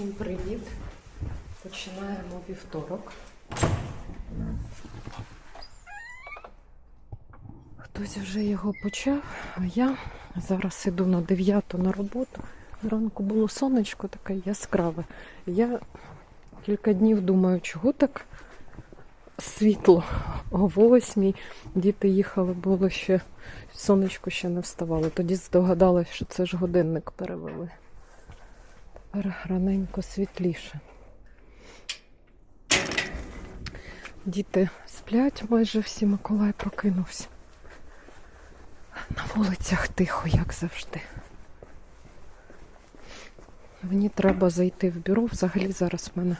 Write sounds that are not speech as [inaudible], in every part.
Всім привіт! Починаємо вівторок. Хтось вже його почав, а я зараз іду на 9 на роботу. Зранку було сонечко таке яскраве. Я кілька днів думаю, чого так світло о восьмій. Діти їхали, було ще сонечко ще не вставало. Тоді здогадалась, що це ж годинник перевели. Тепер раненько світліше. Діти сплять майже всі, Миколай прокинувся. На вулицях тихо, як завжди. Мені треба зайти в бюро. Взагалі зараз в мене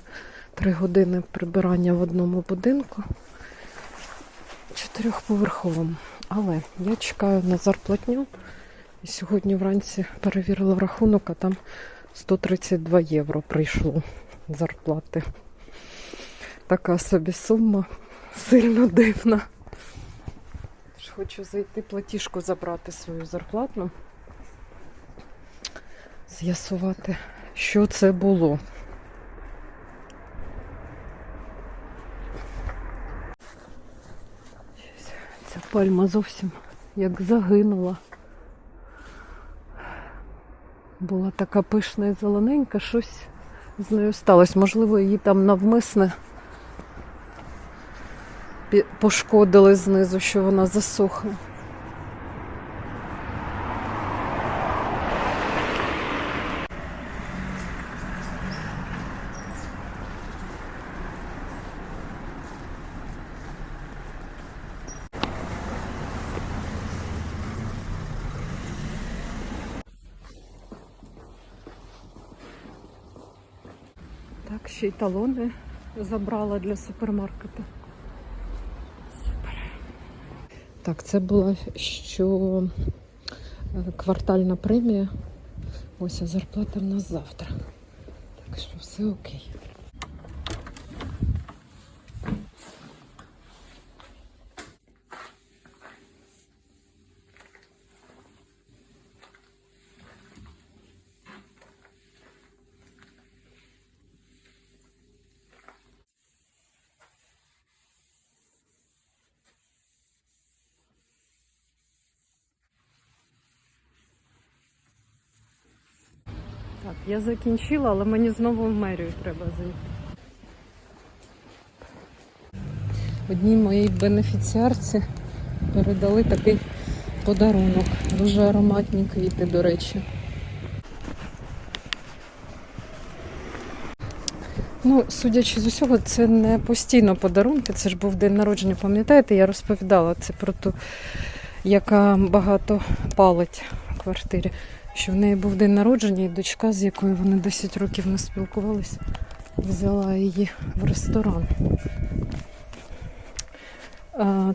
три години прибирання в одному будинку чотирьохповерховому. Але я чекаю на зарплатню. І сьогодні вранці перевірила рахунок, а там 132 євро прийшло зарплати. Така собі сума сильно дивна. Хочу зайти платіжку забрати свою зарплатну. З'ясувати, що це було. Ця пальма зовсім як загинула. Була така пишна і зелененька, щось з нею сталося. Можливо, її там навмисне пошкодили знизу, що вона засохла. Ще талони забрала для супермаркету. Супер. Так, це була що е, квартальна премія. Ось а зарплата в нас завтра. Так що все окей. Я закінчила, але мені знову в мерію треба зайти. Одній моїй бенефіціарці передали такий подарунок. Дуже ароматні квіти, до речі. Ну, судячи з усього, це не постійно подарунки, це ж був день народження, пам'ятаєте, я розповідала це про ту, яка багато палить в квартирі. Що в неї був день народження, і дочка, з якою вони 10 років не спілкувалися, взяла її в ресторан.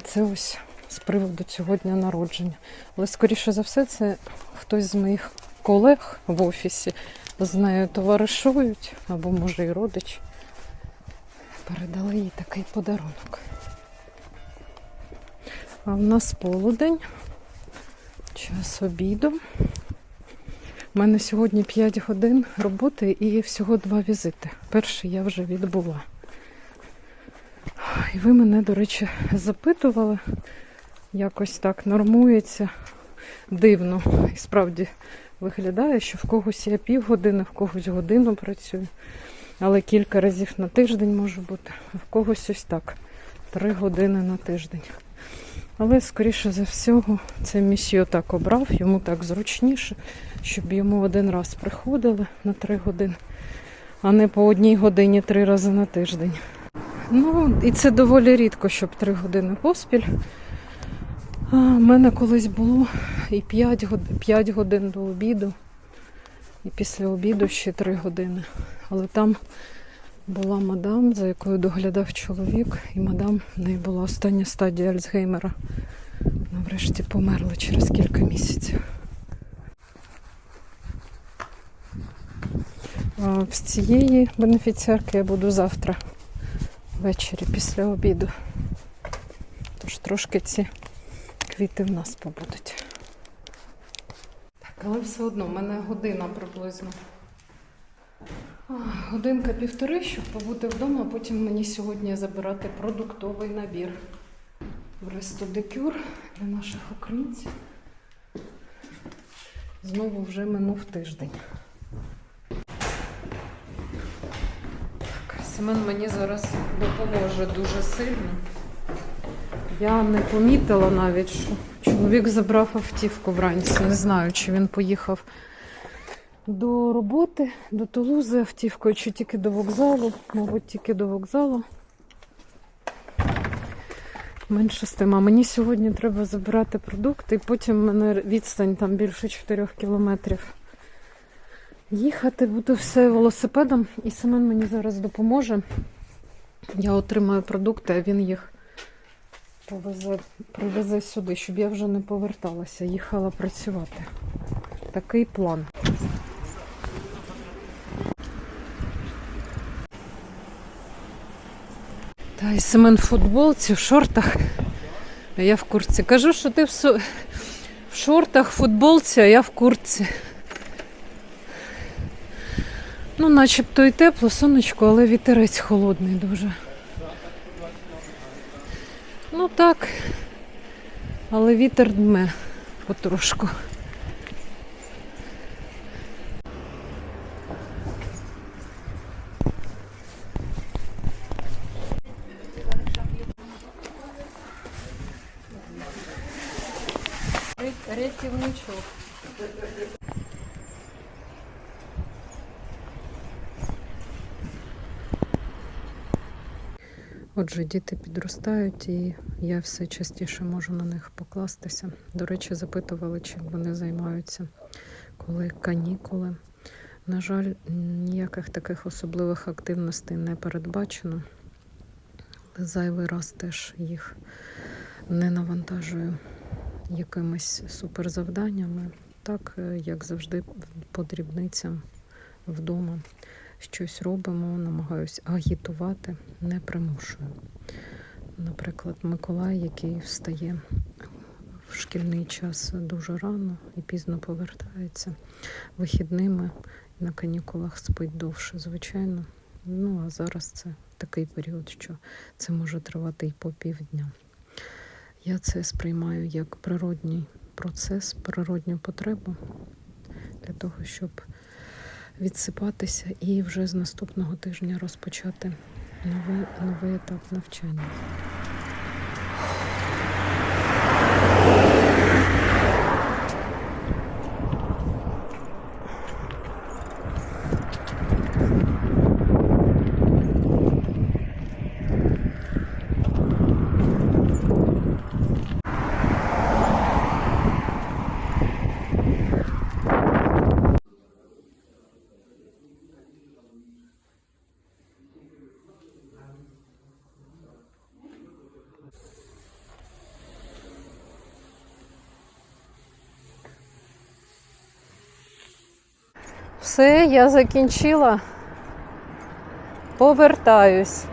Це ось з приводу цього дня народження. Але, скоріше за все, це хтось з моїх колег в офісі з нею товаришують, або може і родич. Передали їй такий подарунок. А в нас полудень, час обіду. У мене сьогодні 5 годин роботи і всього два візити. Перший я вже відбула. І ви мене, до речі, запитували, якось так нормується дивно. І справді виглядає, що в когось я півгодини, в когось годину працюю. Але кілька разів на тиждень може бути, а в когось ось так. Три години на тиждень. Але, скоріше за всього, це місію так обрав, йому так зручніше, щоб йому один раз приходили на три години, а не по одній годині три рази на тиждень. Ну, і це доволі рідко, щоб три години поспіль. В мене колись було і 5 годин, 5 годин до обіду, і після обіду ще 3 години. Але там була мадам, за якою доглядав чоловік, і мадам в неї була остання стадія Альцгеймера. Вона врешті померла через кілька місяців. В цієї бенефіціарки я буду завтра ввечері після обіду. Тож трошки ці квіти в нас побудуть. Так, але все одно, в мене година приблизно А, Годинка півтори, щоб побути вдома, а потім мені сьогодні забирати продуктовий набір в Рестодекюр для наших українців. Знову вже минув тиждень. Так, Семен мені зараз допоможе дуже сильно. Я не помітила навіть, що чоловік забрав автівку вранці. Не знаю, чи він поїхав до роботи, до Тулузи автівкою, чи тільки до вокзалу. Мабуть, тільки до вокзалу. Менше з тим. А мені сьогодні треба забирати продукти, і потім в мене відстань там більше 4 кілометрів. Їхати буду все велосипедом, і Семен мені зараз допоможе. Я отримаю продукти, а він їх повезе, привезе сюди, щоб я вже не поверталася, їхала працювати. Такий план. Та і Семен в футболці, в шортах. А я в куртці. Кажу, що ти в, су... в шортах, в футболці, а я в куртці. Ну, начебто і тепло, сонечко, але вітерець холодний дуже. Ну так. Але вітер дме потрошку. Отже, діти підростають, і я все частіше можу на них покластися. До речі, запитували, чим вони займаються, коли канікули. На жаль, ніяких таких особливих активностей не передбачено. Зайвий раз теж їх не навантажую якимись суперзавданнями. Так, е, як завжди, по дрібницям вдома щось робимо, намагаюся агітувати, не примушую. Наприклад, Миколай, який встає в шкільний час дуже рано і пізно повертається вихідними на канікулах спить довше, звичайно. Ну а зараз це такий період, що це може тривати і по півдня. Я це сприймаю як природній процес, природню потребу для того, щоб відсипатися і вже з наступного тижня розпочати новий, новий етап навчання. Все, я закінчила. Повертаюсь.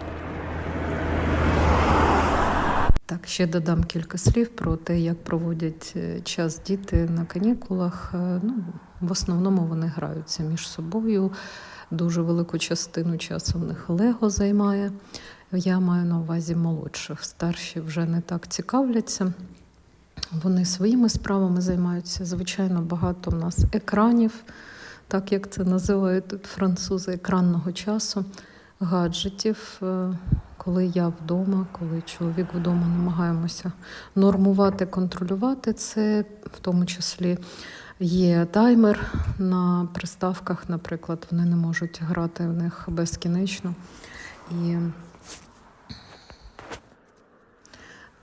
Так, ще додам кілька слів про те, як проводять е, час діти на канікулах. Е, Ну, в основному вони граються між собою. Дуже велику частину часу в них Лего займає. Я маю на увазі молодших. Старші вже не так цікавляться. Вони своїми справами займаються. Звичайно, багато в нас екранів, так як це називають тут французи, екранного часу, гаджетів. Е, Коли я вдома, коли чоловік вдома намагаємося нормувати, контролювати це, в тому числі є таймер на приставках, наприклад, вони не можуть грати в них безкінечно. І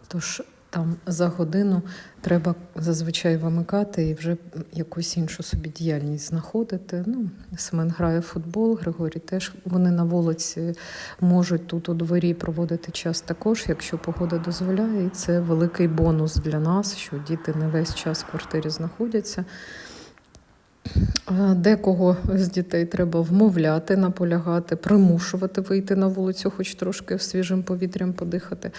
Тож там за годину треба зазвичай вимикати і вже якусь іншу собі діяльність знаходити. Ну, Семен грає в футбол, Григорій теж вони на вулиці можуть тут у дворі проводити час також, якщо погода дозволяє. І це великий бонус для нас, що діти не весь час в квартирі знаходяться. Декого з дітей треба вмовляти, наполягати, примушувати вийти на вулицю, хоч трошки свіжим повітрям подихати.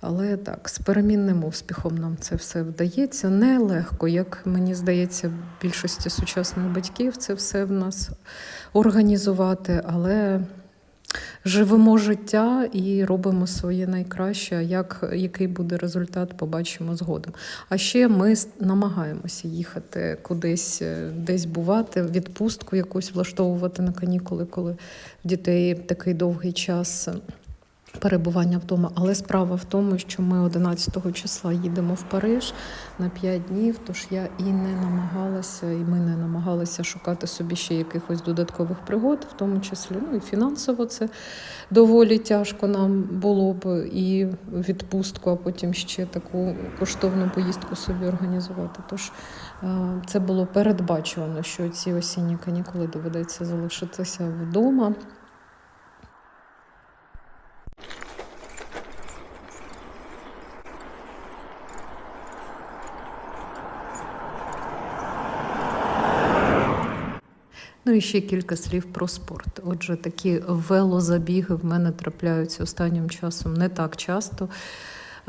Але так, з перемінним успіхом нам це все вдається. Нелегко, як мені здається, більшості сучасних батьків це все в нас організувати, але живемо життя і робимо своє найкраще. Як, який буде результат, побачимо згодом. А ще ми намагаємося їхати кудись, е, десь бувати, відпустку якусь влаштовувати на канікули, коли в дітей такий довгий час перебування вдома. Але справа в тому, що ми 11 числа їдемо в Париж на 5 днів, тож я і не намагалася, і ми не намагалися шукати собі ще якихось додаткових пригод, в тому числі ну і фінансово це доволі тяжко нам було б і відпустку, а потім ще таку коштовну поїздку собі організувати. Тож е, це було передбачувано, що ці осінні канікули доведеться залишитися вдома. І ще кілька слів про спорт. Отже, такі велозабіги в мене трапляються останнім часом не так часто.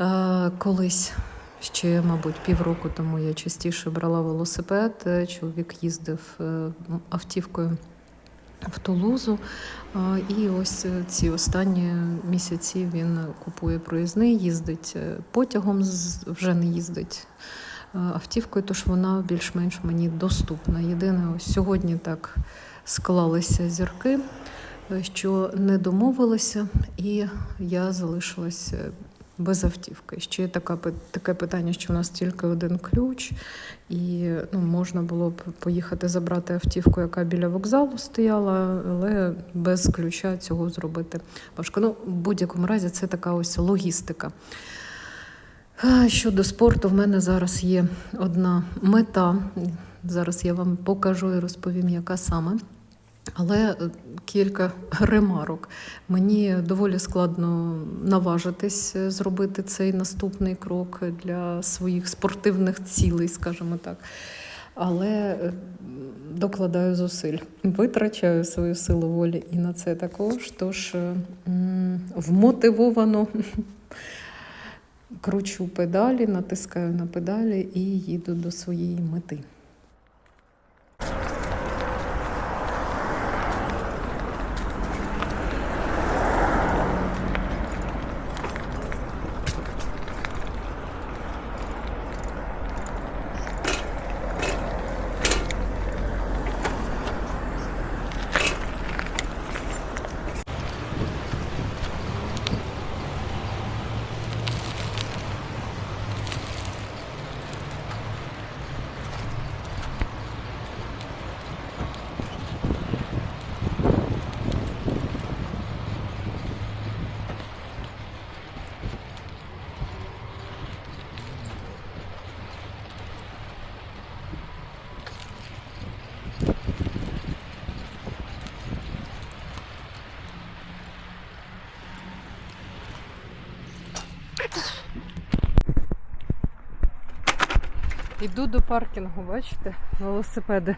Е, Колись ще, мабуть, півроку тому я частіше брала велосипед. Е, Чоловік їздив е, автівкою в Тулузу. І ось ці останні місяці він купує проїзний, їздить потягом, вже не їздить автівкою, тож вона більш-менш мені доступна. Єдине, ось сьогодні так склалися зірки, е, що не домовилися, і я залишилась е, без автівки. Ще така, таке питання, що в нас тільки один ключ, і ну, можна було б поїхати забрати автівку, яка біля вокзалу стояла, але без ключа цього зробити важко. Ну, в будь-якому разі, це така ось логістика. Щодо спорту, в мене зараз є одна мета. Зараз я вам покажу і розповім, яка саме. Але е, кілька ремарок. Мені доволі складно наважитись е, зробити цей наступний крок для своїх спортивних цілей, скажімо так. Але е, докладаю зусиль, витрачаю свою силу волі і на це також. Тож вмотивовано [laughs] кручу педалі, натискаю на педалі і їду до своєї мети. Іду до паркінгу, бачите, велосипеди.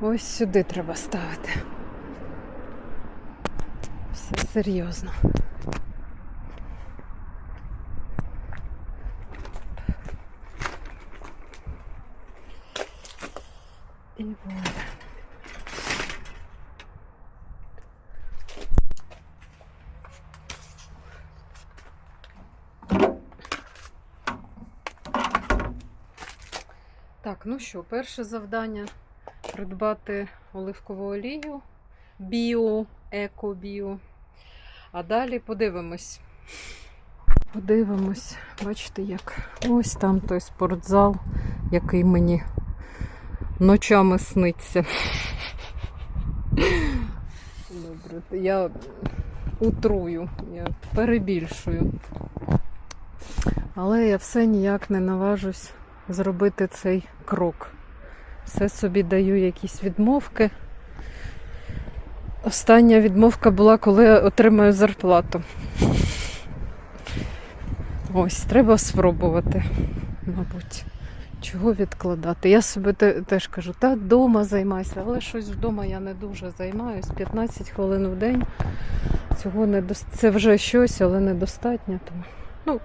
Ось сюди треба ставити. Все серйозно. І вуаля. Так, ну що, перше завдання придбати оливкову олію біо, еко-біо. А далі подивимось. Подивимось, бачите, як ось там той спортзал, який мені ночами сниться. Добре, я утрую, я перебільшую. Але я все ніяк не наважусь зробити цей крок. Все собі даю якісь відмовки. Остання відмовка була, коли я отримаю зарплату. Ось, треба спробувати, мабуть. Чого відкладати? Я собі теж кажу, та вдома займайся, але щось вдома я не дуже займаюсь. 15 хвилин в день. Цього не дос- Це вже щось, але недостатньо. Тому, ну,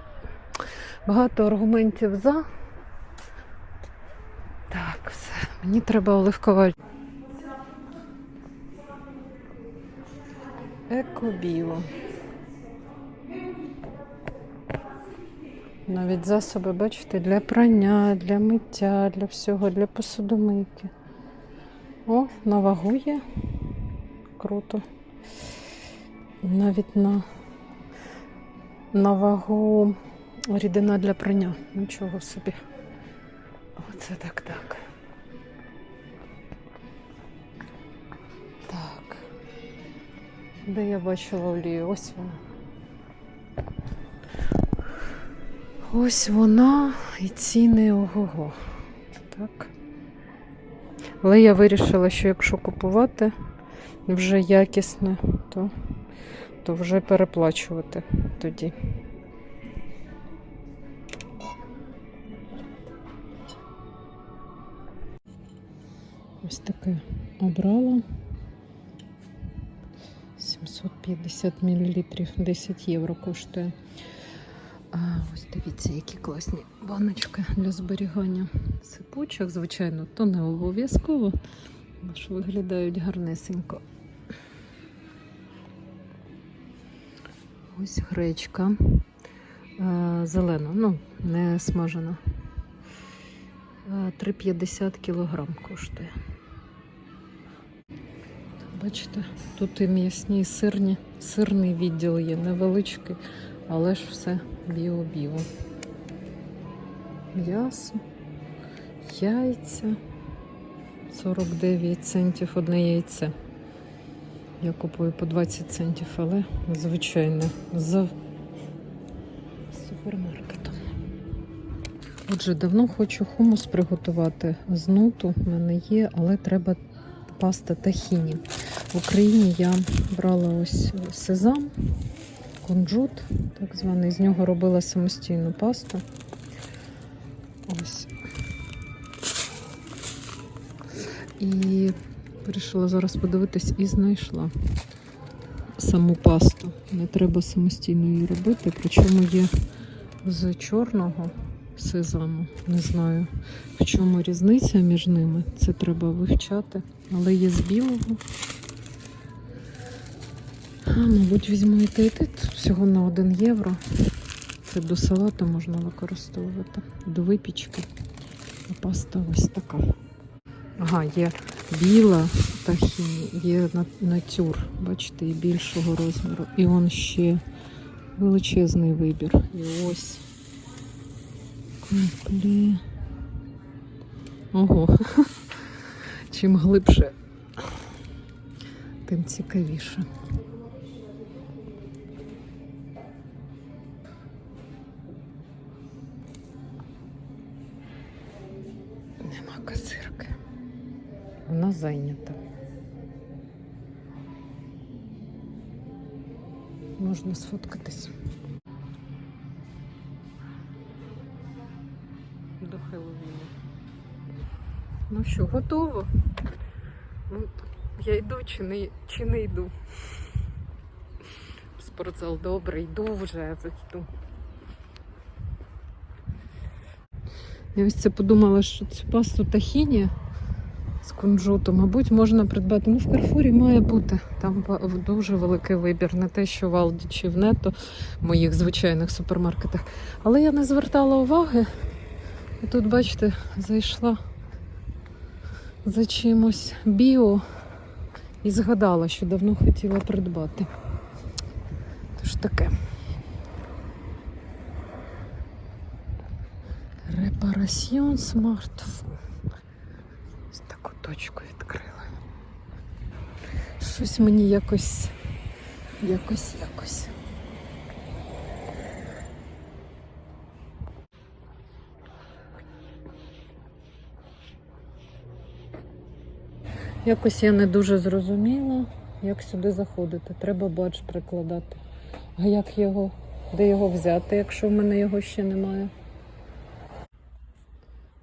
Багато аргументів за. Так, все. Мені треба оливкова. Екобіо. Навіть засоби, бачите, для прання, для миття, для всього, для посудомийки. О, на вагу є. Круто. Навіть на, на вагу рідина для прання. Нічого собі. Оце так так. Так. Де я бачила олію? Ось вона. Ось вона і ціни ого-го. Так. Але я вирішила, що якщо купувати вже якісне, то, то вже переплачувати тоді. Ось таке обрала. 750 мл, 10 євро коштує. А, ось дивіться, які класні баночки для зберігання сипучок. Звичайно, то не обов'язково, але ж виглядають гарнесенько. Ось гречка е, зелена, ну, не смажена. Е, 3,50 кілограм коштує. Бачите, тут і м'ясні, і сирні, сирний відділ є невеличкий, але ж все біо-біо. М'ясо, яйця, 49 центів одне яйце. Я купую по 20 центів, але звичайно за супермаркетом. Отже, давно хочу хумус приготувати з нуту. В мене є, але треба паста тахіні. В Україні я брала ось сезам, кунжут, так званий. З нього робила самостійну пасту. Ось. І вирішила зараз подивитись і знайшла саму пасту. Не треба самостійно її робити, причому є з чорного сезаму. Не знаю, в чому різниця між ними. Це треба вивчати. Але є з білого. А, мабуть, візьму і те, і всього на 1 євро. Це до салату можна використовувати, до випічки. А паста ось така. Ага, є біла тахіні, є натюр, бачите, і більшого розміру. І он ще величезний вибір. І ось. Комплі. Ого. [laughs] Чим глибше, тим цікавіше. Вона зайнята. Можна сфоткатись. До Хеллоуіну. Ну що, готово? Ну, я йду чи не, чи не йду? Спортзал добре, йду вже, йду. Я ось це подумала, що цю пасту тахіні з кунжуту, мабуть, можна придбати. Ну, в Карфурі має бути. Там дуже великий вибір, не те, що в Алді чи в Нето, в моїх звичайних супермаркетах. Але я не звертала уваги. І тут, бачите, зайшла за чимось біо і згадала, що давно хотіла придбати. Тож таке. Репараціон смартфон. Точку відкрила. Щось мені якось, якось, якось. Якось я не дуже зрозуміла, як сюди заходити. Треба бадж прикладати. А як його, де його взяти, якщо в мене його ще немає?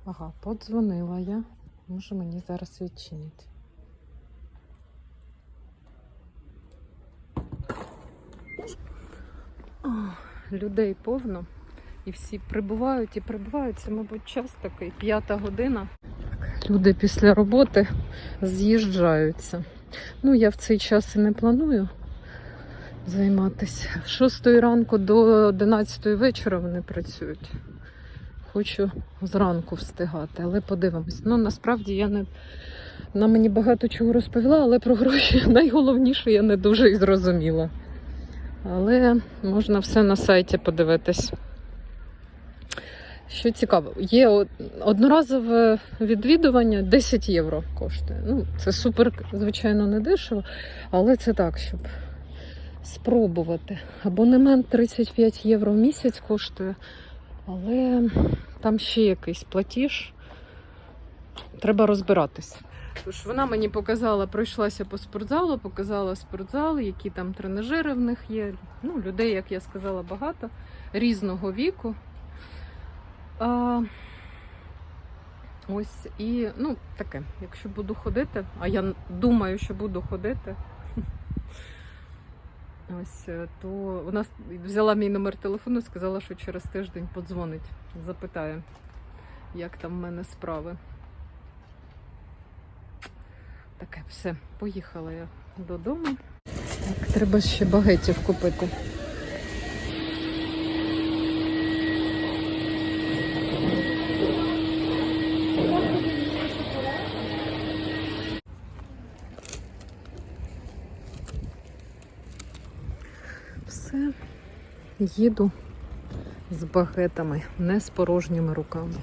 Ага, подзвонила я. Може мені зараз відчинять. О, людей повно. І всі прибувають і прибувають. Це, мабуть, час такий, п'ята година. Люди після роботи з'їжджаються. Ну, я в цей час і не планую займатися. З 6 ранку до 11 вечора вони працюють. Хочу зранку встигати, але подивимось. Ну, насправді я не. Вона мені багато чого розповіла, але про гроші [laughs] найголовніше я не дуже і зрозуміла. Але можна все на сайті подивитись. Що цікаво, є одноразове відвідування 10 євро коштує. Ну, це супер, звичайно, не дешево, але це так, щоб спробувати. Абонемент 35 євро в місяць коштує, але там ще якийсь платіж. Треба розбиратись. Тож вона мені показала, пройшлася по спортзалу, показала спортзал, які там тренажери в них є. Ну, людей, як я сказала, багато різного віку. А, ось і ну, таке, якщо буду ходити, а я думаю, що буду ходити. Ось е, то вона взяла мій номер телефону, сказала, що через тиждень подзвонить, запитає, як там в мене справи. Таке, все, поїхала я додому. Так, треба ще багетів купити. Все, їду з багетами, не з порожніми руками.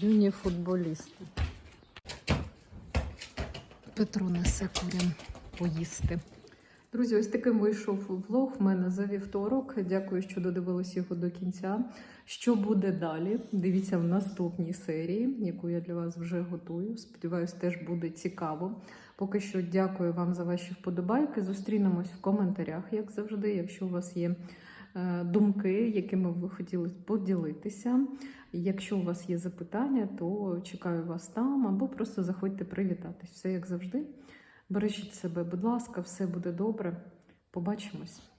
Юні футболісти. Петро несе курям поїсти. Друзі, ось таким вийшов влог в мене за вівторок. Дякую, що додивились його до кінця. Що буде далі? Дивіться в наступній серії, яку я для вас вже готую. Сподіваюсь, теж буде цікаво. Поки що дякую вам за ваші вподобайки. Зустрінемось в коментарях, як завжди. Якщо у вас є думки, якими ви хотіли поділитися. Якщо у вас є запитання, то чекаю вас там або просто заходьте привітатись. Все як завжди. Бережіть себе, будь ласка, все буде добре. Побачимось.